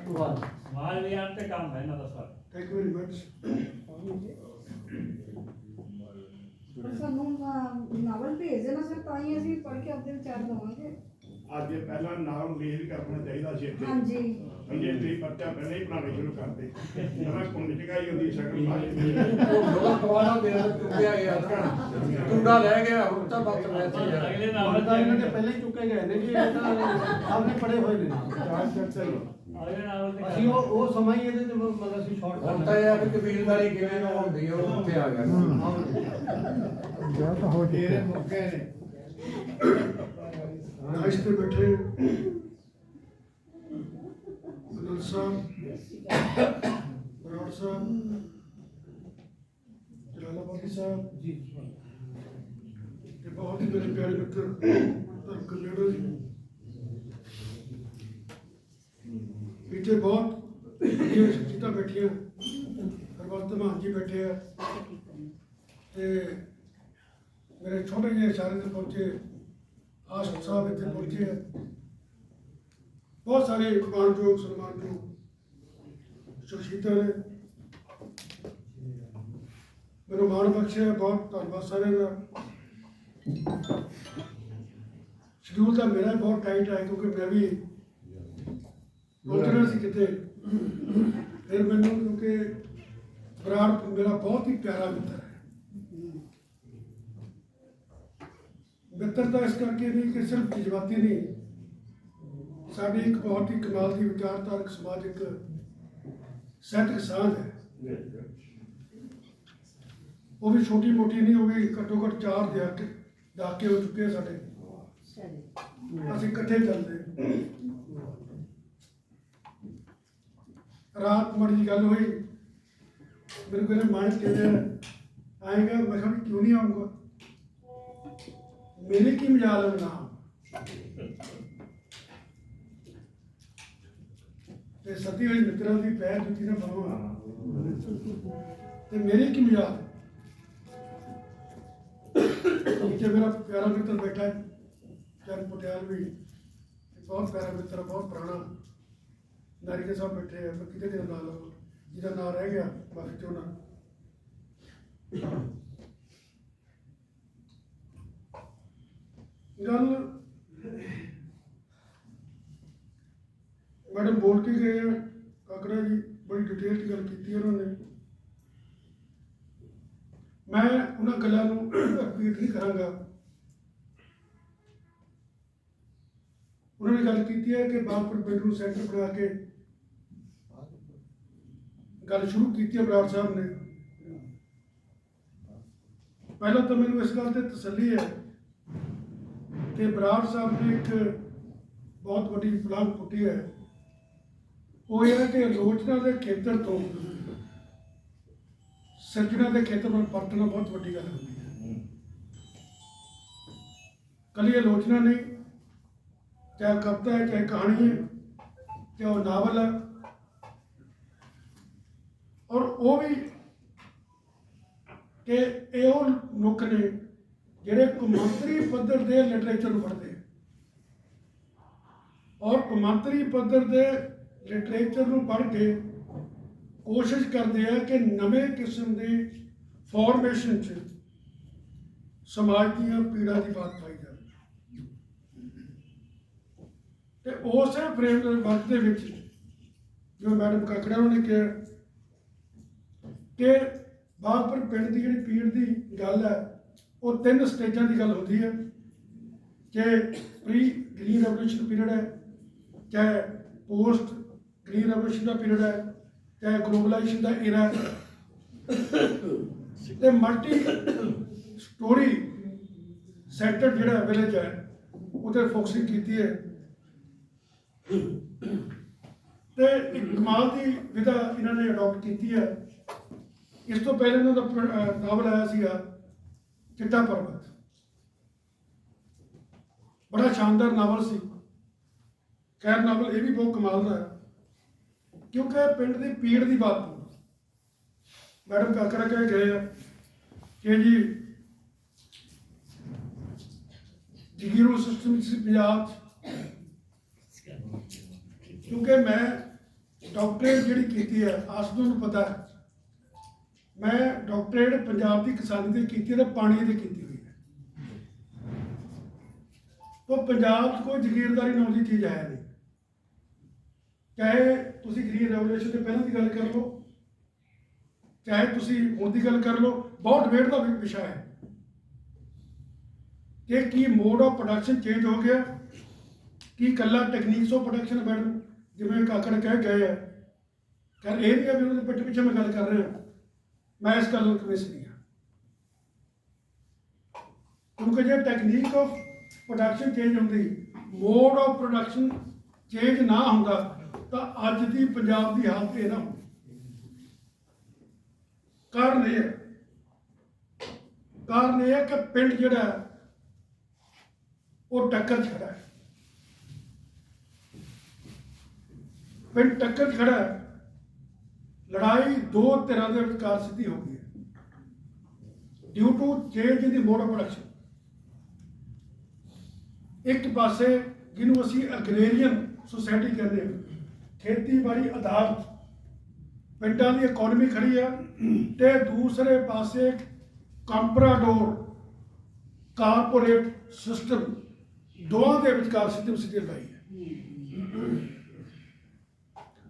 ਵਿਗਿਆਨ ਤੇ ਕੰਮ ਹੈ ਇਹਨਾਂ ਦਾ ਸਾਰਾ ਥੈਂਕ ਯੂ ਵੈਰੀ ਮਚ ਪਰ ਸਾਨੂੰ ਨਾਵਲ ਭੇਜ ਦੇਣਾ ਸਰ ਤਾਂ ਹੀ ਅਸੀਂ ਪੜ੍ਹ ਕੇ ਆਪਣੇ ਵਿਚਾਰ ਦਵਾਂਗੇ ਅੱਜ ਇਹ ਪਹਿਲਾ ਨਾਮ ਰਿਲੀਜ਼ ਕਰਨਾ ਚਾਹੀਦਾ ਸੀ ਇੱਥੇ ਹਾਂਜੀ। ਅਜੇ ਤੁਸੀਂ ਪਰਚਾ ਪਹਿਲਾਂ ਹੀ ਬਣਾਉਣੇ ਸ਼ੁਰੂ ਕਰਦੇ। ਜਨਾ ਕੁੰਡ ਚਗਾਈ ਹੁੰਦੀ ਸ਼ਕਲ ਬਾਜੀ ਉਹ ਦੁਬਾਰਾ ਦੇ ਚੁੱਕਿਆ ਗਿਆ। ਟੁੰਡਾ ਰਹਿ ਗਿਆ ਹੁਣ ਤਾਂ ਵਕਤ ਵੈਸੇ ਹੈ ਅਗਲੇ ਨਾਵਲ ਤਾਂ ਇਹਨਾਂ ਦੇ ਪਹਿਲੇ ਹੀ ਚੁੱਕੇ ਗਏ ਨੇ ਜੀ ਇਹਨਾਂ ਨੇ ਆਪਣੇ ਪੜੇ ਹੋਏ ਨੇ। ਚਾਰ ਚਰਚਾ ਹੀ ਅਗਲੇ ਨਾਵਲ ਤੇ ਅਸੀਂ ਉਹ ਉਹ ਸਮਾਂ ਹੀ ਇਹਦੇ ਤੇ ਮਤਲਬ ਅਸੀਂ ਸ਼ਾਰਟ ਹੁਣ ਤਾਂ ਇਹ ਆ ਵੀ ਕਬੀਲਦਾਰੀ ਕਿਵੇਂ ਨਿਭਾਉਂਦੀ ਹੈ ਉਹ ਉੱਥੇ ਆ ਗਿਆ। ਵਿਆਹ ਤਾਂ ਹੋ ਤੇਰੇ ਚੁੱਕਿਆ ਮੌਕੇ ਨੇ। ਨਾਇਸ ਤੇ ਬੈਠੇ। ਅਨੰਦ ਸਾਹਿਬ ਬਰਾੜ ਸਾਹਿਬ ਜਲਾਲਾਬਾਦੀ ਸਾਹਿਬ। ਜੀ ਤੇ ਬਹੁਤ ਹੀ ਮੇਰੇ ਪਿਆਰੇ ਮਿੱਤਰ ਧਰਮ ਕਲੇੜਾ ਜੀ। ਇੱਥੇ ਬਹੁਤ ਇਹ ਸ਼ਖਸੀਅਤਾਂ ਬੈਠੀਆਂ। ਹਰਵੰਤ ਮਾਨ ਜੀ ਬੈਠੇ ਆ। ਤੇ ਮੇਰੇ ਛੋਟੇ ਜਿਹੇ ਇਸ਼ਾਰੇ ਤੇ ਪਹੁੰਚੇ। ਆਸ਼ਕ ਸਾਹਿਬ ਇੱਥੇ ਪਹੁੰਚੇ ਆ। ਬਹੁਤ ਸਾਰੇ ਮਾਨਯੋਗ, ਸਨਮਾਨਯੋਗ ਸ਼ਖਸੀਅਤਾਂ ਨੇ। ਮੈਨੂੰ ਮਾਣ ਬਖਸ਼ਿਆ, ਬਹੁਤ ਧੰਨਵਾਦ ਸਾਰਿਆਂ ਦਾ। ਸ਼ਡਿਊਲ ਤਾਂ ਮੇਰਾ ਬਹੁਤ ਟਾਈਟ ਹੈ ਕਿਉਂਕਿ ਮੈਂ ਵੀ ਪਹੁੰਚਣਾ ਸੀ ਕਿਤੇ। ਫਿਰ ਮੈਨੂੰ ਕਿਉਂਕਿ ਬਰਾੜ ਮੇਰਾ ਬਹੁਤ ਹੀ ਪਿਆਰਾ ਮਿੱਤਰ ਹੈ। ਮਿੱਤਰਤਾ ਇਸ ਕਰਕੇ ਨਹੀਂ ਕਿ ਸਿਰਫ ਜਜ਼ਬਾਤੀ ਨਹੀਂ ਸਾਡੀ ਇੱਕ ਬਹੁਤ ਹੀ ਕਮਾਲ ਦੀ ਵਿਚਾਰਧਾਰਕ ਸਮਾਜਿਕ ਸੈਟਿਕ ਸਾਂਝ ਹੈ। ਉਹ ਵੀ ਛੋਟੀ ਮੋਟੀ ਨਹੀਂ ਉਹ ਵੀ ਘੱਟੋ ਘੱਟ ਚਾਰ ਦਹਾਕੇ ਦਹਾਕੇ ਹੋ ਚੁੱਕੇ ਸਾਡੇ। ਅਸੀਂ ਇਕੱਠੇ ਚੱਲਦੇ ਰਾਤ ਮੜੀ ਗੱਲ ਹੋਈ ਮੇਰੇ ਕੋਲ ਮਾਈਕ ਕਿਹਦੇ ਆਏਗਾ? ਮੈਂ ਕਿਹਾ, ਵੀ ਕਿਉਂ ਨਹੀਂ ਆਉਂਗਾ ਮੇਰੇ ਕੀ ਮਜਾਲ ਹੈ ਨਾ? ਤੇ ਸਤੀ ਹੋਈ ਮਿੱਤਰਾਂ ਦੀ ਪੈਰ ਜੁੱਤੀ ਨਾ ਪਾਵਾਂ ਤੇ ਮੇਰੀ ਕੀ ਮਜਾਲ? ਨੀਚੇ ਮੇਰਾ ਪਿਆਰਾ ਮਿੱਤਰ ਬੈਠਾ ਹੈ ਚੰਦ ਪਟਿਆਲ ਵੀ। ਬਹੁਤ ਪਿਆਰਾ ਮਿੱਤਰ, ਬਹੁਤ ਪੁਰਾਣਾ। ਨਾਰੀਕੇ ਸਾਹਿਬ ਬੈਠੇ ਆ, ਮੈਂ ਕਿਤੇ ਦੇ ਨਾਲ ਲਵਾਂ ਜਿਹਦਾ ਨਾਂ ਰਹਿ ਗਿਆ, ਬਾਕੀ ਚੋਂ ਗੱਲ ਮੈਡਮ ਬੋਲ ਕੇ ਗਏ ਆ? ਕਾਕੜਾ ਜੀ, ਬੜੀ ਡਿਟੇਲ ਚ ਗੱਲ ਕੀਤੀ ਉਹਨਾਂ ਨੇ। ਮੈਂ ਉਹਨਾਂ ਗੱਲਾਂ ਨੂੰ ਰਿਪੀਟ ਨਹੀਂ ਕਰਾਂਗਾ। ਉਹਨਾਂ ਨੇ ਗੱਲ ਕੀਤੀ ਹੈ ਕਿ ਬਾਗਪੁਰ ਪਿੰਡ ਨੂੰ ਸੈਂਟਰ ਬਣਾ ਕੇ ਗੱਲ ਸ਼ੁਰੂ ਕੀਤੀ ਹੈ ਬਰਾੜ ਸਾਹਿਬ ਨੇ। ਪਹਿਲਾਂ ਤਾਂ ਮੈਨੂੰ ਇਸ ਗੱਲ ਤੇ ਤਸੱਲੀ ਹੈ ਕਿ ਬਰਾੜ ਸਾਹਿਬ ਨੇ ਇੱਕ ਬਹੁਤ ਵੱਡੀ ਪਲਾਨ ਪੁੱਟੀ ਹੈ। ਉਹ ਇਹ ਹੈ ਕਿ ਆਲੋਚਨਾ ਦੇ ਖੇਤਰ ਤੋਂ ਸਿਰਜਣਾ ਦੇ ਖੇਤਰ ਨੂੰ ਪਰਤਣਾ ਬਹੁਤ ਵੱਡੀ ਗੱਲ ਹੁੰਦੀ ਹੈ। ਕੱਲੀ ਆਲੋਚਨਾ ਨਹੀਂ, ਚਾਹੇ ਕਵਿਤਾ ਹੈ, ਚਾਹੇ ਕਹਾਣੀ ਹੈ, ਚਾਹੇ ਉਹ ਨਾਵਲ ਹੈ ਉਹ ਵੀ ਕਿ ਇਹ ਉਹ ਨੁਕ ਨੇ ਜਿਹੜੇ ਕੌਮਾਂਤਰੀ ਪੱਧਰ ਦੇ ਲਿਟਰੇਚਰ ਨੂੰ ਪੜ੍ਹਦੇ ਔਰ ਕੌਮਾਂਤਰੀ ਪੱਧਰ ਦੇ ਲਿਟਰੇਚਰ ਨੂੰ ਪੜ੍ਹ ਕੇ ਕੋਸ਼ਿਸ਼ ਕਰਦੇ ਆ ਕਿ ਨਵੇਂ ਕਿਸਮ ਦੀ ਫਾਰਮੇਸ਼ਨ 'ਚ ਸਮਾਜ ਦੀਆਂ ਪੀੜਾਂ ਦੀ ਬਾਤ ਪਾਈ ਜਾਵੇ। ਤੇ ਉਸੇ ਫਰੇਮ ਦੇ ਵਰਕ ਦੇ ਵਿੱਚ ਜੋ ਮੈਡਮ ਕਾਕੜਾ ਉਹਨੇ ਕਿਹਾ ਕਿ ਬਾਗਪੁਰ ਪਿੰਡ ਦੀ ਜਿਹੜੀ ਪੀੜ ਦੀ ਗੱਲ ਹੈ, ਉਹ ਤਿੰਨ ਸਟੇਜਾਂ ਦੀ ਗੱਲ ਹੁੰਦੀ ਹੈ। ਕਿ ਪ੍ਰੀ ਗ੍ਰੀਨ ਰੈਵੋਲੂਸ਼ਨ ਪੀਰੀਅਡ ਹੈ, ਚਾਹੇ ਪੋਸਟ ਗ੍ਰੀਨ ਰੈਵੋਲੂਸ਼ਨ ਦਾ ਪੀਰੀਅਡ ਹੈ, ਚਾਹੇ ਗਲੋਬਲਾਈਜੇਸ਼ਨ ਦਾ ਏਰਾ ਹੈ। ਤੇ ਮਲਟੀ ਸਟੋਰੀ ਸੈਕਟਰ ਜਿਹੜਾ ਵਿਲੇਜ ਹੈ ਉਹਤੇ ਫੋਕਸਿੰਗ ਕੀਤੀ ਹੈ। ਤੇ ਇੱਕ ਕਮਾਲ ਦੀ ਵਿਧਾ ਇਹਨਾਂ ਨੇ ਅਡਾਪਟ ਕੀਤੀ ਹੈ। ਇਸ ਤੋਂ ਪਹਿਲੇ ਇਹਨਾਂ ਦਾ ਨਾਵਲ ਆਇਆ ਸੀਗਾ ਚਿੱਟਾ ਪਰਬਤ। ਬੜਾ ਸ਼ਾਨਦਾਰ ਨਾਵਲ ਸੀ। ਖੈਰ ਨਾਵਲ ਇਹ ਵੀ ਬਹੁਤ ਕਮਾਲ ਦਾ ਹੈ। ਕਿਉਂਕਿ ਪਿੰਡ ਦੀ ਪੀੜ ਦੀ ਬਾਤ ਮੈਡਮ ਕਾਕਰਾ ਕਹਿ ਗਏ ਆ ਕਿ ਜੀ, ਜਗੀਰੂ ਸਿਸਟਮ ਸੀ ਪੰਜਾਬ 'ਚ। ਕਿਉਂਕਿ ਮੈਂ ਡਾਕਟਰੇਟ ਜਿਹੜੀ ਕੀਤੀ ਹੈ ਆਸ ਨੂੰ ਪਤਾ ਹੈ। ਮੈਂ ਡਾਕਟਰੇਟ ਪੰਜਾਬ ਦੀ ਕਿਸਾਨੀ 'ਤੇ ਕੀਤੀ ਹੈ ਤੇ ਪਾਣੀ ਦੀ ਕੀਤੀ ਹੋਈ ਹੈ। ਉਹ ਪੰਜਾਬ 'ਚ ਕੋਈ ਜ਼ਗੀਰਦਾਰੀ ਨਾਮ ਦੀ ਚੀਜ਼ ਆਇਆ ਨਹੀਂ। ਚਾਹੇ ਤੁਸੀਂ ਗ੍ਰੀਨ ਰੈਵੋਲੂਸ਼ਨ ਦੇ ਪਹਿਲਾਂ ਦੀ ਗੱਲ ਕਰ ਲਓ, ਚਾਹੇ ਤੁਸੀਂ ਹੁਣ ਦੀ ਗੱਲ ਕਰ ਲਓ, ਬਹੁਤ ਵੇਟ ਦਾ ਵੀ ਵਿਸ਼ਾ ਹੈ। ਕਿ ਕੀ ਮੋਡ ਆਫ ਪ੍ਰੋਡਕਸ਼ਨ ਚੇਂਜ ਹੋ ਗਿਆ, ਕੀ ਕੱਲਾ ਟੈਕਨੀਕਸ ਆਫ ਪ੍ਰੋਡਕਸ਼ਨ ਮੈਡਮ ਜਿਵੇਂ ਕਾਕੜ ਕਹਿ ਗਏ ਆ। ਕਰ ਇਹ ਵੀ ਆ ਵੀ ਉਹਦੇ ਪਿੱਛੇ ਪਿੱਛੇ ਮੈਂ ਗੱਲ ਕਰ ਰਿਹਾ। ਮੈਂ ਇਸ ਗੱਲ ਨੂੰ ਕਨਵਿੰਸ ਨਹੀਂ ਹਾਂ। ਜੇ ਟੈਕਨੀਕ ਆਫ ਪ੍ਰੋਡਕਸ਼ਨ ਚੇਂਜ ਹੁੰਦੀ। ਮੋਡ ਆਫ ਪ੍ਰੋਡਕਸ਼ਨ ਚੇਂਜ ਨਾ ਹੁੰਦਾ ਤਾਂ ਅੱਜ ਦੀ ਪੰਜਾਬ ਦੀ ਹਾਲਤ ਇਹ ਨਾ ਹੁੰਦੀ। ਕਾਰਨ ਇਹ ਹੈ। ਕਾਰਨ ਇਹ ਹੈ ਕਿ ਪਿੰਡ ਜਿਹੜਾ ਹੈ, ਉਹ ਟੱਕਰ ਖੜਾ ਹੈ। ਪਿੰਡ ਟੱਕਰ ਖੜਾ ਹੈ। ਲੜਾਈ ਦੋ ਧਿਰਾਂ ਦੇ ਵਿਚਕਾਰ ਸਿੱਧੀ ਹੋ ਗਈ ਹੈ। Due to change in the mode of production ਇੱਕ ਪਾਸੇ ਜਿਹਨੂੰ ਅਸੀਂ ਅਗਰੇਰੀਅਨ ਸੁਸਾਇਟੀ ਕਹਿੰਦੇ ਹਾਂ, ਖੇਤੀਬਾੜੀ ਆਧਾਰਿਤ ਪਿੰਡਾਂ ਦੀ ਇਕਨੋਮੀ ਖੜੀ ਆ ਤੇ ਦੂਸਰੇ ਪਾਸੇ ਕੰਪਰਾਡੋਰ ਕਾਰਪੋਰੇਟ ਸਿਸਟਮ ਦੋਵਾਂ ਦੇ ਵਿਚਕਾਰ ਸਿੱਧੀ ਸਿੱਧੀ ਲੜਾਈ ਹੈ।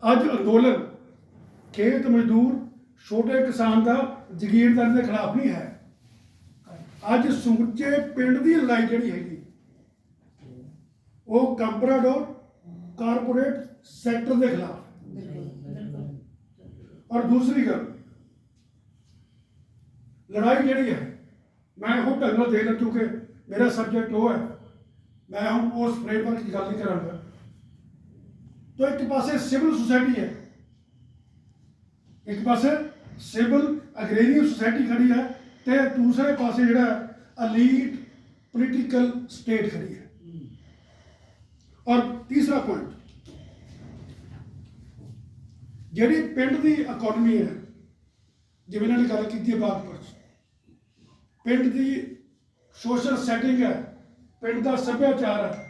ਅੱਜ ਅੰਦੋਲਨ ਖੇਤ ਮਜ਼ਦੂਰ ਛੋਟੇ ਕਿਸਾਨ ਦਾ ਜ਼ਗੀਰਦਾਰੀ ਦੇ ਖਿਲਾਫ ਨਹੀਂ ਹੈ। ਅੱਜ ਸਮੁੱਚੇ ਪਿੰਡ ਦੀ ਲੜਾਈ ਜਿਹੜੀ ਹੈਗੀ, ਉਹ ਕੰਪਰਾਡੋਰ ਕਾਰਪੋਰੇਟ ਸੈਕਟਰ ਦੇ ਖਿਲਾਫ ਔਰ ਦੂਸਰੀ ਗੱਲ, ਲੜਾਈ ਜਿਹੜੀ ਹੈ, ਮੈਂ ਉਹ ਢੰਗ ਨਾਲ ਦੇ ਲਾਂ, ਕਿਉਂਕਿ ਮੇਰਾ ਸਬਜੈਕਟ ਉਹ ਹੈ, ਮੈਂ ਹੁਣ ਉਸ ਫਰੇਮਵਰਕ ਦੀ ਗੱਲ ਨਹੀਂ ਕਰਾਂਗਾ। ਤੋ ਇੱਕ ਪਾਸੇ ਸਿਵਲ ਸੁਸਾਇਟੀ ਹੈ ਇੱਕ ਪਾਸੇ ਸਿਵਲ ਅਗਰੇਰੀਅਨ ਸੁਸਾਇਟੀ ਖੜੀ ਹੈ ਤੇ ਦੂਸਰੇ ਪਾਸੇ ਜਿਹੜਾ ਅਲੀਟ ਪੋਲੀਟੀਕਲ ਸਟੇਟ ਖੜੀ ਹੈ। ਔਰ ਤੀਸਰਾ ਪੁਆਇੰਟ ਜਿਹੜੀ ਪਿੰਡ ਦੀ ਇਕਨੋਮੀ ਹੈ, ਜਿਵੇਂ ਇਹਨਾਂ ਨੇ ਗੱਲ ਕੀਤੀ ਹੈ ਬਾਗਪੁਰ 'ਚ ਪਿੰਡ ਦੀ ਸੋਸ਼ਲ ਸੈਟਿੰਗ ਹੈ, ਪਿੰਡ ਦਾ ਸੱਭਿਆਚਾਰ ਹੈ,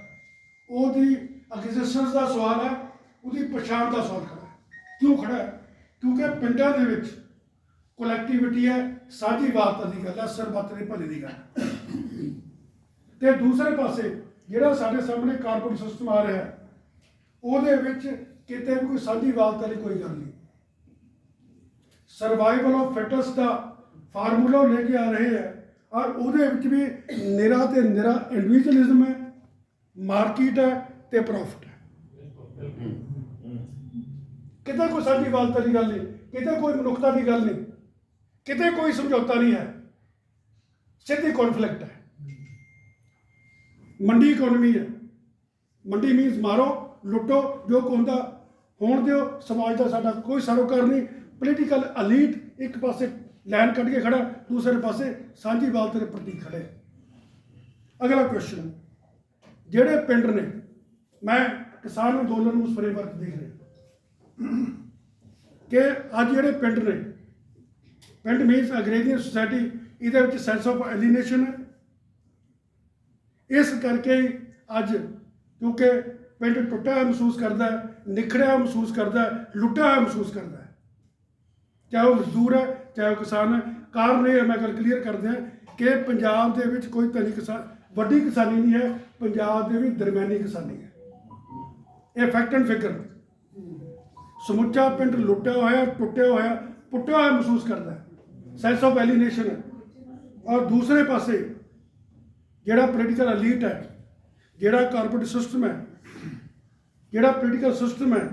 ਉਹਦੀ ਐਗਜ਼ਿਸਟੈਂਸ ਦਾ ਸਵਾਲ ਹੈ, ਉਹਦੀ ਪਛਾਣ ਦਾ ਸਵਾਲ ਖੜਾ ਹੈ। ਕਿਉਂ ਖੜਾ ਹੈ? ਕਿਉਂਕਿ ਪਿੰਡਾਂ ਦੇ ਵਿੱਚ ਕਲੈਕਟੀਵਿਟੀ ਹੈ, ਸਾਂਝੀ ਸਾਂਝੀਵਾਲਤਾ ਦੀ ਗੱਲ ਹੈ, ਸਰਬੱਤ ਦੇ ਭਲੇ ਦੀ ਗੱਲ ਹੈ। ਤੇ ਦੂਸਰੇ ਪਾਸੇ ਜਿਹੜਾ ਸਾਡੇ ਸਾਹਮਣੇ ਕਾਰਪੋਰੇਟ ਸਿਸਟਮ ਆ ਰਿਹਾ, ਉਹਦੇ ਵਿੱਚ ਕਿਤੇ ਵੀ ਕੋਈ ਸਾਂਝੀਵਾਲਤਾ ਦੀ ਕੋਈ ਗੱਲ ਨਹੀਂ ਸਰਵਾਈਵਲ ਆਫ ਫਿਟੈਸਟ ਦਾ ਫਾਰਮੂਲਾ ਲੈ ਕੇ ਆ ਰਹੇ ਹੈ, ਔਰ ਉਹਦੇ ਵਿੱਚ ਵੀ ਨਿਰਾ ਤੇ ਨਿਰਾ ਇੰਡੀਵਿਜੂਅਲਿਜ਼ਮ ਹੈ ਮਾਰਕੀਟ ਹੈ ਤੇ ਪ੍ਰੋਫਿਟ ਹੈ ਕਿਤੇ ਕੋਈ ਸਾਂਝੀਵਾਲਤਾ ਦੀ ਗੱਲ ਨਹੀਂ, ਕਿਤੇ ਕੋਈ ਮਨੁੱਖਤਾ ਦੀ ਗੱਲ ਨਹੀਂ, ਕਿਤੇ ਕੋਈ ਸਮਝੌਤਾ ਨਹੀਂ ਹੈ। ਸਿੱਧੀ ਕੌਨਫਲਿਕਟ ਹੈ। ਮੰਡੀ ਇਕਨੋਮੀ ਹੈ। ਮੰਡੀ ਮੀਨਸ ਮਾਰੋ, ਲੁੱਟੋ, ਜੋ ਕੋਂਦਾ ਹੋਣ ਦਿਓ, ਸਮਾਜ ਦਾ ਸਾਡਾ ਕੋਈ ਸਰੋਕਾਰ ਨਹੀਂ। ਪੋਲੀਟੀਕਲ ਅਲੀਟ ਇੱਕ ਪਾਸੇ ਲਾਈਨ ਕੱਢ ਕੇ ਖੜਾ, ਦੂਸਰੇ ਪਾਸੇ ਸਾਂਝੀ ਸਾਂਝੀਵਾਲਤਾ ਦੇ ਪ੍ਰਤੀ ਖੜੇ। ਅਗਲਾ ਕੁਐਸਚਨ ਜਿਹੜੇ ਪਿੰਡ ਨੇ, ਮੈਂ ਕਿਸਾਨ ਅੰਦੋਲਨ ਨੂੰ ਉਸ ਫਰੇਮਵਰਕ ਦੇਖ ਰਿਹਾ। ਕਿ ਅੱਜ ਜਿਹੜੇ ਪਿੰਡ ਨੇ, ਪਿੰਡ ਮੀਨਸ ਅਗਰੇਰੀਅਨ ਸੁਸਾਇਟੀ ਇਹਦੇ ਵਿੱਚ ਸੈਂਸ ਆਫ ਐਲੀਨੇਸ਼ਨ ਹੈ। ਇਸ ਕਰਕੇ ਹੀ ਅੱਜ ਕਿਉਂਕਿ ਪਿੰਡ ਟੁੱਟਾ ਹੋਇਆ ਮਹਿਸੂਸ ਕਰਦਾ ਹੈ, ਨਿਖੜਿਆ ਮਹਿਸੂਸ ਕਰਦਾ ਲੁੱਟਿਆ ਹੋਇਆ ਮਹਿਸੂਸ ਕਰਦਾ ਚਾਹੇ ਉਹ ਮਜ਼ਦੂਰ ਹੈ, ਚਾਹੇ ਉਹ ਕਿਸਾਨ ਹੈ, ਕਾਰਨ ਇਹ ਮੈਂ ਗੱਲ ਕਲੀਅਰ ਕਰਦੇ ਹਾਂ ਕਿ ਪੰਜਾਬ ਦੇ ਵਿੱਚ ਕੋਈ ਤਨੀ ਕਿਸਾਨ, ਵੱਡੀ ਕਿਸਾਨੀ ਨਹੀਂ ਹੈ, ਪੰਜਾਬ ਦੇ ਵਿੱਚ ਦਰਮਿਆਨੀ ਕਿਸਾਨੀ ਹੈ। ਇਹ ਫੈਕਟ ਐਂਡ ਫਿਗਰ ਸਮੁੱਚਾ ਪਿੰਡ ਲੁੱਟਿਆ ਹੋਇਆ ਟੁੱਟਿਆ ਹੋਇਆ ਪੁੱਟਿਆ ਹੋਇਆ ਮਹਿਸੂਸ ਕਰਦਾ ਹੈ। ਸੈਂਸ ਆਫ ਐਲੀਨੇਸ਼ਨ ਹੈ। ਔਰ ਦੂਸਰੇ ਪਾਸੇ ਜਿਹੜਾ ਪੋਲੀਟੀਕਲ ਅਲੀਟ ਹੈ ਜਿਹੜਾ ਕਾਰਪੋਰੇਟ ਸਿਸਟਮ ਹੈ ਜਿਹੜਾ ਪੋਲੀਟੀਕਲ ਸਿਸਟਮ ਹੈ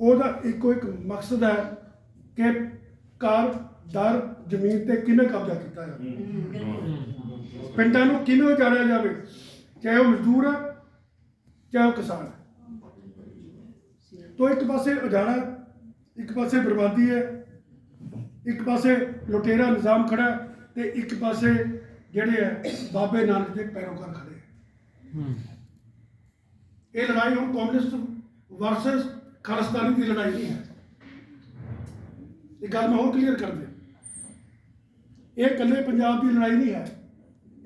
ਉਹਦਾ ਇੱਕੋ ਇੱਕ ਮਕਸਦ ਹੈ ਕਿ ਕਾਰ ਦਰ ਜ਼ਮੀਨ ਤੇ ਕਿਵੇਂ ਕਬਜ਼ਾ ਕੀਤਾ ਜਾਵੇ। ਪਿੰਡਾਂ ਨੂੰ ਕਿਵੇਂ ਉਜਾੜਿਆ ਜਾਵੇ ਚਾਹੇ ਉਹ ਮਜ਼ਦੂਰ ਹੈ ਚਾਹੇ ਉਹ ਕਿਸਾਨ ਹੈ। ਤੋ ਇੱਕ ਪਾਸੇ ਉਜਾੜਾ ਇੱਕ ਪਾਸੇ ਬਰਬਾਦੀ ਹੈ ਇੱਕ ਪਾਸੇ ਲੁਟੇਰਾ ਨਿਜ਼ਾਮ ਖੜਾ ਤੇ ਇੱਕ ਪਾਸੇ ਜਿਹੜੇ ਹੈ ਬਾਬੇ ਨਾਨਕ ਦੇ ਪੈਰੋਕਾਰ ਖੜੇ ਹੈ। ਇਹ ਲੜਾਈ ਹੁਣ ਕਾਂਗਰਸ ਵਰਸਸ ਖਾਲਿਸਤਾਨੀ ਦੀ ਲੜਾਈ ਨਹੀਂ ਹੈ। ਇਹ ਗੱਲ ਮੈਂ ਹੋਰ ਕਲੀਅਰ ਕਰ ਦਿਆਂ। ਇਹ ਇਕੱਲੇ ਪੰਜਾਬ ਦੀ ਲੜਾਈ ਨਹੀਂ ਹੈ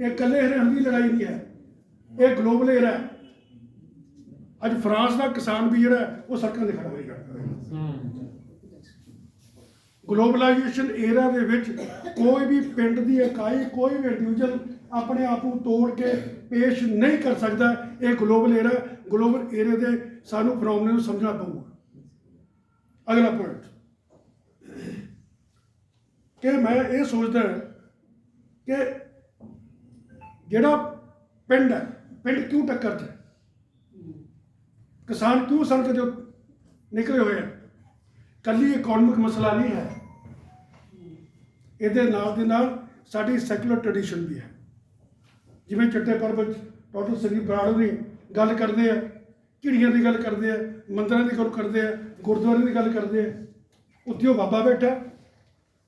ਇਹ ਇਕੱਲੇ ਹਰਿਆਣਾ ਦੀ ਲੜਾਈ ਨਹੀਂ ਹੈ ਇਹ ਗਲੋਬਲ ਏਰਾ ਹੈ। ਅੱਜ ਫਰਾਂਸ ਦਾ ਕਿਸਾਨ ਵੀ ਜਿਹੜਾ ਉਹ ਸੜਕਾਂ ਤੇ ਖੜਾ ਹੋਏਗਾ ਗਲੋਬਲਾਈਜੇਸ਼ਨ ਏਰਾ ਦੇ ਵਿੱਚ ਕੋਈ ਵੀ ਪਿੰਡ ਦੀ ਇਕਾਈ, ਕੋਈ ਵੀ ਇੰਡੀਵਿਜੂਅਲ ਆਪਣੇ ਆਪ ਨੂੰ ਤੋੜ ਕੇ ਪੇਸ਼ ਨਹੀਂ ਕਰ ਸਕਦਾ, ਇਹ ਗਲੋਬਲ ਏਰਾ ਗਲੋਬਲ ਏਰੇ ਦੇ ਸਾਨੂੰ ਫਰੋਮਨੇ ਨੂੰ ਸਮਝਣਾ ਪਊਗਾ। ਅਗਲਾ ਪੁਆਇੰਟ ਕਿ ਮੈਂ ਇਹ ਸੋਚਦਾ ਕਿ ਜਿਹੜਾ ਪਿੰਡ ਹੈ, ਪਿੰਡ ਕਿਉਂ ਟੱਕਰ 'ਚ ਕਿਸਾਨ ਕਿਉਂ ਸੜਕ ਜੋ ਨਿਕਲੇ ਹੋਏ ਆ? ਕੱਲੀ ਇਕਨੋਮਿਕ ਮਸਲਾ ਨਹੀਂ ਹੈ। ਇਹਦੇ ਨਾਲ ਦੇ ਨਾਲ ਸਾਡੀ ਸੈਕੂਲਰ ਟ੍ਰੈਡੀਸ਼ਨ ਵੀ ਹੈ। ਜਿਵੇਂ ਚਿੱਟੇ ਪਰਬਤ ਡਾਕਟਰ ਸ੍ਰੀ ਬਰਾੜ ਨੇ ਗੱਲ ਕਰਦੇ ਆ, ਝਿੜੀਆਂ ਦੀ ਗੱਲ ਕਰਦੇ ਆ, ਮੰਦਰਾਂ ਦੀ ਗੱਲ ਕਰਦੇ ਆ ਗੁਰਦੁਆਰੇ ਦੀ ਗੱਲ ਕਰਦੇ ਆ। ਉੱਥੇ ਉਹ ਬਾਬਾ ਬੈਠਾ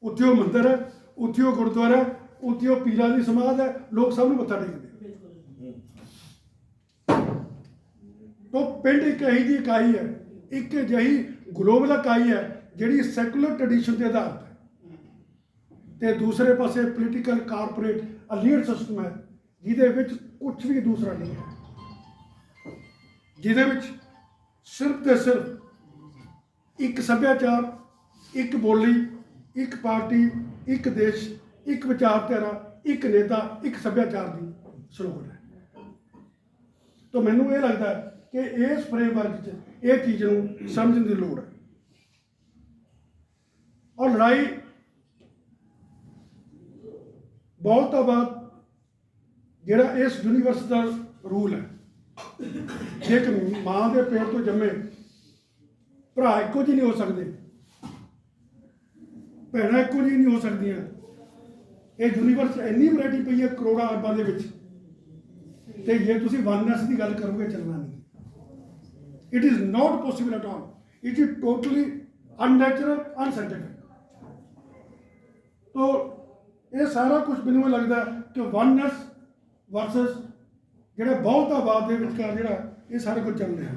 ਉੱਥੇ ਉਹ ਮੰਦਿਰ ਹੈ, ਉੱਥੇ ਉਹ ਗੁਰਦੁਆਰਾ ਉੱਥੇ ਉਹ ਪੀਰਾਂ ਦੀ ਸਮਾਧ ਹੈ, ਲੋਕ ਸਭ ਨੂੰ ਮੱਥਾ ਟੇਕਦੇ ਆ ਤੋ ਪਿੰਡ ਇੱਕ ਇਹੀ ਜਿਹੀ ਇਕਾਈ ਹੈ, ਇੱਕ ਅਜਿਹੀ ਗਲੋਬਲ ਇਕਾਈ ਹੈ, ਜਿਹੜੀ ਸੈਕੂਲਰ ਟ੍ਰੈਡੀਸ਼ਨ ਦੇ ਆਧਾਰ ਤੇ ਹੈ। ਤੇ ਦੂਸਰੇ ਪਾਸੇ ਪੋਲੀਟੀਕਲ ਕਾਰਪੋਰੇਟ ਅਲੀਅਰ ਸਿਸਟਮ ਹੈ, ਜਿਹਦੇ ਵਿੱਚ ਕੁਝ ਵੀ ਦੂਸਰਾ ਨਹੀਂ ਹੈ ਜਿਹਦੇ ਵਿੱਚ ਸਿਰਫ ਤੇ ਸਿਰਫ ਇੱਕ ਸੱਭਿਆਚਾਰ, ਇੱਕ ਬੋਲੀ, ਇੱਕ ਪਾਰਟੀ, ਇੱਕ ਦੇਸ਼, ਇੱਕ ਵਿਚਾਰਧਾਰਾ, ਇੱਕ ਨੇਤਾ, ਇੱਕ ਸੱਭਿਆਚਾਰ ਦੀ ਸਲੋਗਨ ਹੈ ਤਾਂ ਮੈਨੂੰ ਇਹ ਲੱਗਦਾ ਹੈ ਕਿ ਇਸ ਫਰੇਮਵਰਕ 'ਚ ਇਹ ਚੀਜ਼ ਨੂੰ ਸਮਝਣ ਦੀ ਲੋੜ ਹੈ। ਔਰ ਲੜਾਈ ਬਹੁਤ ਤੋਂ ਬਾਅਦ ਜਿਹੜਾ ਇਸ ਯੂਨੀਵਰਸ ਦਾ ਰੂਲ ਹੈ, ਜੇ ਇੱਕ ਮਾਂ ਦੇ ਪੇਟ ਤੋਂ ਜੰਮੇ ਭਰਾ ਇੱਕੋ ਜਿਹੇ ਨਹੀਂ ਹੋ ਸਕਦੇ, ਭੈਣਾਂ ਇੱਕੋ ਜਿਹੀ ਨਹੀਂ ਹੋ ਸਕਦੀਆਂ, ਇਹ ਯੂਨੀਵਰਸ ਇੰਨੀ ਵੈਰਾਈਟੀ ਪਈ ਹੈ ਕਰੋੜਾਂ ਅਰਬਾਂ ਦੇ ਵਿੱਚ। ਤੇ ਜੇ ਤੁਸੀਂ ਵਨਨੈਸ ਦੀ ਗੱਲ ਕਰੋਗੇ, ਚੱਲਣਾ ਨਹੀਂ। It is not possible at all it is totally unnatural unscientific ਤੋ ਇਹ ਸਾਰਾ ਕੁਝ ਮੈਨੂੰ ਇਹ ਲੱਗਦਾ ਹੈ ਕਿ ਵਨਨੈਸ ਵਰਸਸ ਜਿਹੜਾ ਬਹੁਤਾਵਾਦ ਦੇ ਵਿਚਕਾਰ ਜਿਹੜਾ ਇਹ ਸਾਰਾ ਕੁਝ ਚੱਲ ਰਿਹਾ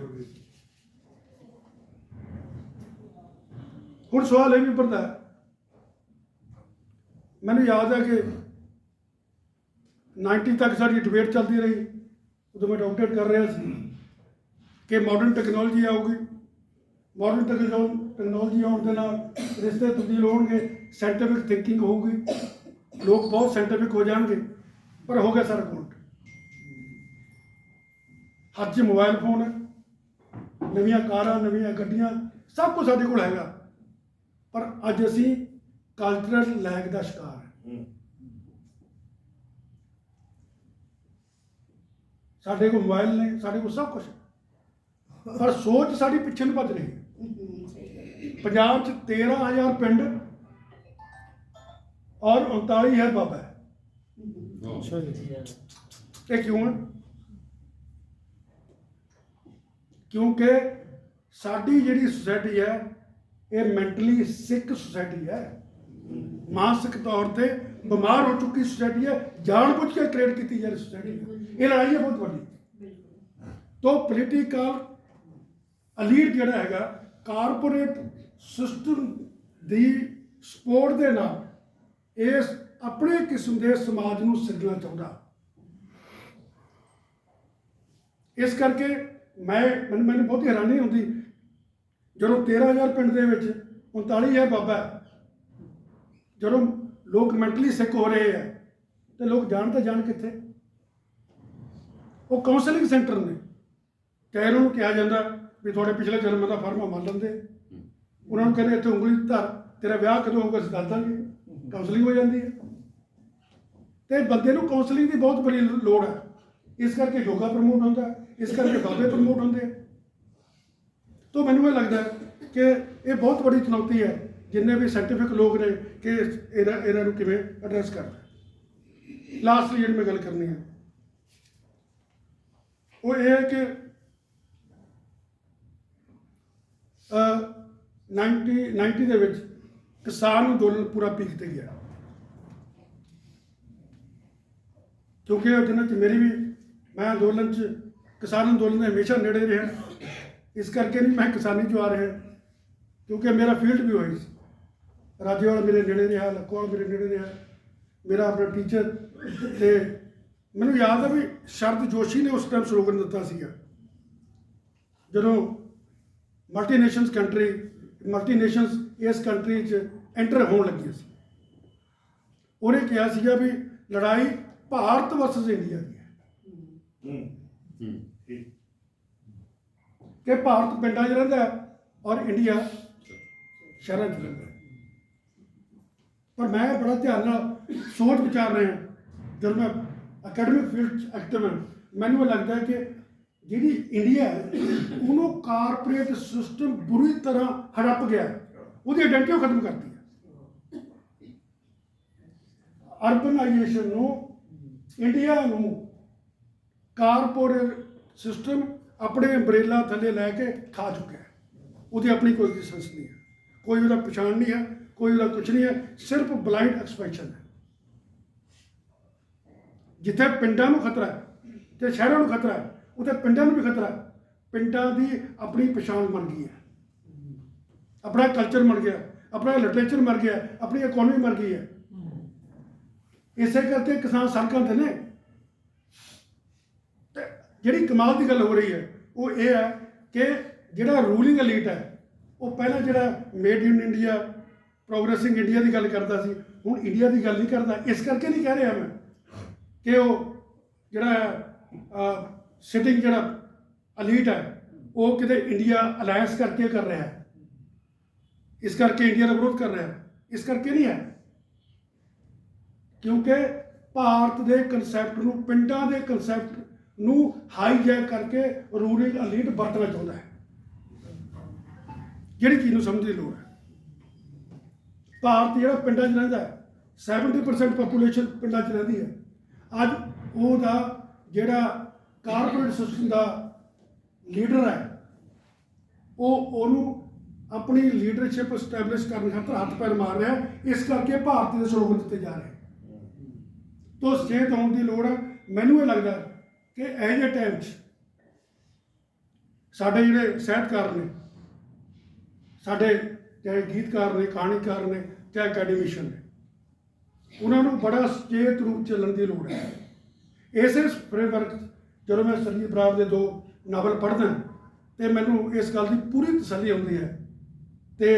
ਹੁਣ ਸਵਾਲ ਇਹ ਵੀ ਉੱਪਰਦਾ ਮੈਨੂੰ ਯਾਦ ਹੈ ਕਿ 90 ਤੱਕ ਸਾਡੀ ਡਿਬੇਟ ਚੱਲਦੀ ਰਹੀ ਉਦੋਂ ਮੈਂ ਡਾਕਟਰੇਟ ਕਰ ਰਿਹਾ ਸੀ ਕਿ ਮਾਡਰਨ ਟੈਕਨੋਲੋਜੀ ਆਊਗੀ। ਮਾਡਰਨ ਟੈਕਨੋਲੋਜੀ ਆਉਣ ਦੇ ਨਾਲ ਰਿਸ਼ਤੇ ਤਬਦੀਲ ਹੋਣਗੇ ਸਾਇੰਟੀਫਿਕ ਥਿੰਕਿੰਗ ਹੋਊਗੀ। ਲੋਕ ਬਹੁਤ ਸਾਇੰਟੀਫਿਕ ਹੋ ਜਾਣਗੇ ਪਰ ਹੋ ਗਿਆ ਸਾਰਾ ਉਲਟ ਹੱਥ 'ਚ ਮੋਬਾਈਲ ਫੋਨ ਹੈ। ਨਵੀਆਂ ਕਾਰਾਂ ਨਵੀਆਂ ਗੱਡੀਆਂ ਸਭ ਕੁਝ ਸਾਡੇ ਕੋਲ ਹੈਗਾ। ਪਰ ਅੱਜ ਅਸੀਂ ਕਲਚਰਲ ਲੈਗ ਦਾ ਸ਼ਿਕਾਰ ਹੈ। ਸਾਡੇ ਕੋਲ ਮੋਬਾਈਲ ਨੇ ਸਾਡੇ ਕੋਲ ਸਭ ਕੁਝ ਪਰ ਸੋਚ ਸਾਡੀ ਪਿੱਛੇ ਨੂੰ ਭੱਜ ਰਹੀ ਹੈ। ਪੰਜਾਬ 'ਚ 13000 ਪਿੰਡ ਔਰ 39000 ਬਾਬਾ ਹੈ। ਅੱਛਾ ਜੀ। ਇਹ ਕਿਉਂ ਕਿਉਂਕਿ ਸਾਡੀ ਜਿਹੜੀ ਸੁਸਾਇਟੀ ਹੈ ਇਹ ਮੈਂਟਲੀ ਸਿੱਕ ਸੁਸਾਇਟੀ ਹੈ। ਮਾਨਸਿਕ ਤੌਰ ਤੇ ਬਿਮਾਰ ਹੋ ਚੁੱਕੀ ਸੁਸਾਇਟੀ ਹੈ। ਜਾਣਬੁੱਝ ਕੇ ਕ੍ਰੀਏਟ ਕੀਤੀ ਜਾ ਰਹੀ ਸੁਸਾਇਟੀ ਇਹ ਲੜਾਈ ਹੈ ਬਹੁਤ ਵੱਡੀ। ਤੋਂ ਪੋਲੀਟੀਕਲ ਅਲੀਟ ਜਿਹੜਾ ਹੈਗਾ ਕਾਰਪੋਰੇਟ ਸਿਸਟਮ ਦੀ ਸਪੋਰਟ ਦੇ ਨਾਲ ਇਸ ਆਪਣੇ ਕਿਸਮ ਦੇ ਸਮਾਜ ਨੂੰ ਸਿਰਜਣਾ ਚਾਹੁੰਦਾ। ਇਸ ਕਰਕੇ ਮੈਂ, ਮੈਨੂੰ ਮੈਨੂੰ ਬਹੁਤ ਹੈਰਾਨੀ ਹੁੰਦੀ, ਜਦੋਂ 13000 ਪਿੰਡ ਦੇ ਵਿੱਚ 39000 ਬਾਬਾ ਜਦੋਂ ਲੋਕ ਮੈਂਟਲੀ ਸਿੱਕ ਹੋ ਰਹੇ ਆ ਤੇ ਲੋਕ ਜਾਣ ਤਾਂ ਜਾਣ ਕਿੱਥੇ? ਉਹ ਕਾਉਂਸਲਿੰਗ ਸੈਂਟਰ ਨੇ ਚਾਹੇ ਉਹਨਾਂ ਨੂੰ ਕਿਹਾ ਜਾਂਦਾ ਵੀ ਤੁਹਾਡੇ ਪਿਛਲੇ ਜਨਮ ਦਾ ਫਰਮਾ ਮੰਨ ਲੈਂਦੇ। ਉਹਨਾਂ ਨੂੰ ਕਹਿੰਦੇ ਇੱਥੇ ਉਂਗਲੀ ਧਰ ਤੇਰਾ ਵਿਆਹ ਕਦੋਂ ਹੋਊਗਾ ਅਸੀਂ ਦੱਸ ਦਾਂਗੇ। ਕਾਉਂਸਲਿੰਗ ਹੋ ਜਾਂਦੀ ਹੈ। ਤੇ ਬੰਦੇ ਨੂੰ ਕਾਉਂਸਲਿੰਗ ਦੀ ਬਹੁਤ ਬੜੀ ਲੋੜ ਹੈ। ਇਸ ਕਰਕੇ ਯੋਗਾ ਪ੍ਰਮੋਟ ਹੁੰਦਾ ਇਸ ਕਰਕੇ ਬਾਬੇ ਪ੍ਰਮੋਟ ਹੁੰਦੇ ਤੋਂ ਮੈਨੂੰ ਇਹ ਲੱਗਦਾ ਕਿ ਇਹ ਬਹੁਤ ਵੱਡੀ ਚੁਣੌਤੀ ਹੈ ਜਿੰਨੇ ਵੀ ਸਾਇੰਟੀਫਿਕ ਲੋਕ ਨੇ ਕਿ ਇਹਦਾ ਇਹਨਾਂ ਨੂੰ ਕਿਵੇਂ ਐਡਰੈਸ ਕਰਨਾ ਲਾਸਟਲੀ ਜਿਹੜੀ ਮੈਂ ਗੱਲ ਕਰਨੀ ਹੈ ਉਹ ਇਹ ਹੈ ਕਿ 90 90 ਦੇ ਵਿੱਚ ਕਿਸਾਨ ਅੰਦੋਲਨ ਪੂਰਾ ਪੀਕ ਤੇ ਗਿਆ। ਕਿਉਂਕਿ ਉਹ ਦਿਨਾਂ ਚ ਮੇਰੀ ਵੀ, ਮੈਂ ਅੰਦੋਲਨ ਚ ਕਿਸਾਨ ਅੰਦੋਲਨ ਦੇ ਹਮੇਸ਼ਾ ਨੇੜੇ ਰਿਹਾ। ਇਸ ਕਰਕੇ ਨਹੀਂ ਮੈਂ ਕਿਸਾਨੀ ਚ ਆ ਰਿਹਾ। ਕਿਉਂਕਿ ਮੇਰਾ ਫੀਲਡ ਵੀ ਹੋਈ ਸੀ। ਰਾਜੇਵਾਲ ਮੇਰੇ ਨੇੜੇ ਰਿਹਾ ਲਕੋਵਾਲ ਮੇਰੇ ਨੇੜੇ ਰਿਹਾ। ਮੇਰਾ ਆਪਣਾ ਟੀਚਰ ਤੇ ਮੈਨੂੰ ਯਾਦ ਆ ਵੀ ਸ਼ਰਦ ਜੋਸ਼ੀ ਨੇ ਉਸ ਟਾਈਮ ਸਲੋਗਨ ਦਿੱਤਾ ਸੀਗਾ। ਜਦੋਂ ਮਲਟੀਨੇਸ਼ਨਸ ਕੰਟਰੀ ਮਲਟੀਨੇਸ਼ਨਸ ਇਸ ਕੰਟਰੀ 'ਚ ਐਂਟਰ ਹੋਣ ਲੱਗੀ ਸੀ। ਉਹਨੇ ਕਿਹਾ ਸੀਗਾ ਵੀ ਲੜਾਈ ਭਾਰਤ ਵਰਸਸ ਇੰਡੀਆ ਦੀ ਹੈ। ਕਿ ਭਾਰਤ ਪਿੰਡਾਂ 'ਚ ਰਹਿੰਦਾ ਹੈ ਔਰ ਇੰਡੀਆ ਸ਼ਹਿਰਾਂ 'ਚ ਰਹਿੰਦਾ ਹੈ। ਪਰ ਮੈਂ ਬੜਾ ਧਿਆਨ ਨਾਲ ਸੋਚ ਵਿਚਾਰ ਰਿਹਾ ਜਦੋਂ ਮੈਂ ਅਕੈਡਮਿਕ ਫੀਲਡ 'ਚ ਐਕਟਿਵ ਹਾਂ ਮੈਨੂੰ ਇਹ ਲੱਗਦਾ ਹੈ ਕਿ ਜਿਹੜੀ ਇੰਡੀਆ ਹੈ, ਉਹਨੂੰ ਕਾਰਪੋਰੇਟ ਸਿਸਟਮ ਬੁਰੀ ਤਰ੍ਹਾਂ ਹੜੱਪ ਗਿਆ। ਹੈ। ਉਹਦੀ ਆਇਡੈਂਟੀ ਖਤਮ ਕਰਤੀ ਹੈ। ਅਰਬਨਾਈਜੇਸ਼ਨ ਨੂੰ, ਇੰਡੀਆ ਨੂੰ ਕਾਰਪੋਰੇਟ ਸਿਸਟਮ ਆਪਣੇ ਅੰਬ੍ਰੇਲਾ ਥੱਲੇ ਲੈ ਕੇ ਖਾ ਚੁੱਕਿਆ ਹੈ। ਉਹਦੀ ਆਪਣੀ ਕੋਈ ਐਗਜ਼ਿਸਟੈਂਸ ਨਹੀਂ ਹੈ। ਕੋਈ ਉਹਦਾ ਪਛਾਣ ਨਹੀਂ ਹੈ, ਕੋਈ ਉਹਦਾ ਕੁਝ ਨਹੀਂ ਹੈ, ਸਿਰਫ ਬਲਾਈਂਡ ਐਕਸਪੈਂਸ਼ਨ ਹੈ। ਜਿੱਥੇ ਪਿੰਡਾਂ ਨੂੰ ਖਤਰਾ ਹੈ, ਤੇ ਸ਼ਹਿਰਾਂ ਨੂੰ ਖਤਰਾ ਹੈ ਉੱਥੇ ਪਿੰਡਾਂ ਨੂੰ ਵੀ ਖਤਰਾ ਹੈ। ਪਿੰਡਾਂ ਦੀ ਆਪਣੀ ਪਛਾਣ ਬਣ ਗਈ ਹੈ। ਆਪਣਾ ਕਲਚਰ ਮਰ ਗਿਆ, ਆਪਣਾ ਲਿਟਰੇਚਰ ਮਰ ਗਿਆ, ਆਪਣੀ ਇਕਨੋਮੀ ਮਰ ਗਈ ਹੈ। ਇਸੇ ਕਰਕੇ ਕਿਸਾਨ ਸੜਕਾਂ ਤੇ ਨੇ। ਤੇ ਜਿਹੜੀ ਕਮਾਲ ਦੀ ਗੱਲ ਹੋ ਰਹੀ ਹੈ, ਉਹ ਇਹ ਹੈ ਕਿ ਜਿਹੜਾ ਰੂਲਿੰਗ ਐਲੀਟ ਹੈ, ਉਹ ਪਹਿਲਾਂ ਜਿਹੜਾ made in India progressing India ਦੀ ਗੱਲ ਕਰਦਾ ਸੀ, ਹੁਣ ਇੰਡੀਆ ਦੀ ਗੱਲ ਨਹੀਂ ਕਰਦਾ। ਇਸ ਕਰਕੇ ਨਹੀਂ ਕਹਿ ਰਿਹਾ ਮੈਂ ਕਿ ਉਹ ਜਿਹੜਾ ਸਿਟਿੰਗ ਜਿਹੜਾ ਅਲੀਟ ਹੈ, ਉਹ ਕਿਤੇ ਇੰਡੀਆ ਅਲਾਈਅੰਸ ਕਰਕੇ ਕਰ ਰਿਹਾ ਹੈ। ਇਸ ਕਰਕੇ ਇੰਡੀਆ ਦਾ ਵਿਰੋਧ ਕਰ ਰਿਹਾ ਹੈ। ਇਸ ਕਰਕੇ ਨਹੀਂ ਹੈ। ਕਿਉਂਕਿ ਭਾਰਤ ਦੇ ਕਨਸੈਪਟ ਨੂੰ, ਪਿੰਡਾਂ ਦੇ ਕਨਸੈਪਟ ਨੂੰ ਹਾਈਜੈਕ ਕਰਕੇ ਰੂਲਿੰਗ ਅਲੀਟ ਵਰਤਣਾ ਚਾਹੁੰਦਾ ਹੈ। ਜਿਹੜੀ ਚੀਜ਼ ਨੂੰ ਸਮਝਣ ਦੀ ਲੋੜ ਹੈ। ਭਾਰਤ ਜਿਹੜਾ ਪਿੰਡਾਂ 'ਚ ਰਹਿੰਦਾ ਹੈ 70% ਪੋਪੂਲੇਸ਼ਨ ਪਿੰਡਾਂ 'ਚ ਰਹਿੰਦੀ ਹੈ। ਅੱਜ ਉਹਦਾ ਜਿਹੜਾ ਕਾਰਪੋਰੇਟ ਸਿਸਟਮ ਦਾ ਲੀਡਰ ਹੈ। ਉਹ ਉਹਨੂੰ ਆਪਣੀ ਲੀਡਰਸ਼ਿਪ ਸਟੈਬਲਿਸ਼ ਕਰਨ ਖਾਤਰ ਹੱਥ ਪੈਰ ਮਾਰ ਰਿਹਾ ਇਸ ਕਰਕੇ ਭਾਰਤ ਦੇ ਸਲੋਗਨ ਦਿੱਤੇ ਜਾ ਰਹੇ ਤੋਂ ਸਚੇਤ ਹੋਣ ਦੀ ਲੋੜ ਹੈ। ਮੈਨੂੰ ਇਹ ਲੱਗਦਾ ਕਿ ਇਹ ਜਿਹੇ ਟਾਈਮ 'ਚ ਸਾਡੇ ਜਿਹੜੇ ਸਾਹਿਤਕਾਰ ਨੇ, ਸਾਡੇ ਚਾਹੇ ਗੀਤਕਾਰ ਨੇ, ਕਹਾਣੀਕਾਰ ਨੇ, ਚਾਹੇ ਅਕੈਡਮੀਸ਼ੀਅਨ ਨੇ, ਉਹਨਾਂ ਨੂੰ ਬੜਾ ਸੁਚੇਤ ਰੂਪ ਚੱਲਣ ਦੀ ਲੋੜ ਹੈ। ਇਸੇ ਫਰੇਮਵਰਕ ਜਦੋਂ ਮੈਂ ਸੰਜੀਵ ਬਰਾੜ ਦੇ ਦੋ ਨਾਵਲ ਪੜ੍ਹਦਾ ਤੇ ਮੈਨੂੰ ਇਸ ਗੱਲ ਦੀ ਪੂਰੀ ਤਸੱਲੀ ਹੁੰਦੀ ਹੈ। ਤੇ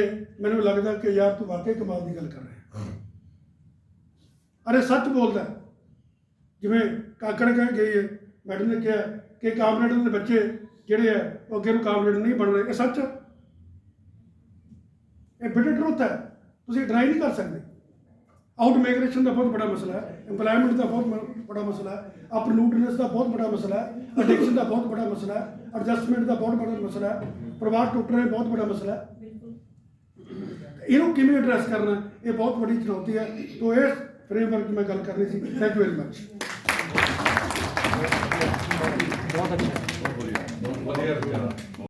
ਮੈਨੂੰ ਲੱਗਦਾ ਕਿ ਯਾਰ ਤੂੰ ਵਾਕਈ ਕਮਾਲ ਦੀ ਗੱਲ ਕਰ ਰਿਹਾ ਅਰੇ ਸੱਚ ਬੋਲਦਾ ਜਿਵੇਂ ਕਾਕੜ ਕਹਿ ਗਈ ਹੈ, ਮੈਡਮ ਨੇ ਕਿਹਾ ਕਿ ਕਾਮਰੇਡ ਦੇ ਬੱਚੇ ਜਿਹੜੇ ਆ ਉਹ ਅੱਗੇ ਨੂੰ ਕਾਮਰੇਡ ਨਹੀਂ ਬਣ ਰਹੇ। ਇਹ ਸੱਚ ਇਹ ਬਿਟਰ ਟਰੂਥ ਹੈ। ਤੁਸੀਂ ਡਰਾਈ ਨਹੀਂ ਕਰ ਸਕਦੇ। ਆਊਟ ਮਾਈਗ੍ਰੇਸ਼ਨ ਦਾ ਬਹੁਤ ਬੜਾ ਮਸਲਾ ਹੈ। EMPLOYMENT ਦਾ ਬਹੁਤ ਬੜਾ ਮਸਲਾ ਹੈ। ਅਪਲੂਟਨੈਸ ਦਾ ਬਹੁਤ ਬੜਾ ਮਸਲਾ ਹੈ। ਐਡਿਕਸ਼ਨ ਦਾ ਬਹੁਤ ਬੜਾ ਮਸਲਾ ਹੈ। ਐਡਜਸਟਮੈਂਟ ਦਾ ਬਹੁਤ ਬੜਾ ਮਸਲਾ ਹੈ। ਪਰਿਵਾਰ ਟੁੱਟ ਰਿਹਾ ਬਹੁਤ ਬੜਾ ਮਸਲਾ ਹੈ। ਇਹਨੂੰ ਕਿਵੇਂ ਐਡਰੈਸ ਕਰਨਾ ਇਹ ਬਹੁਤ ਵੱਡੀ ਚੁਣੌਤੀ ਹੈ। ਤੋਂ ਇਸ ਫਰੇਮਵਰਕ ਦੀ ਮੈਂ ਗੱਲ ਕਰਨੀ ਸੀ। ਥੈਂਕ ਯੂ ਵੈਰੀ ਮਚ ਬਹੁਤ ਅੱਛਾ। ਵਧੀਆ। ਵਿਚਾਰ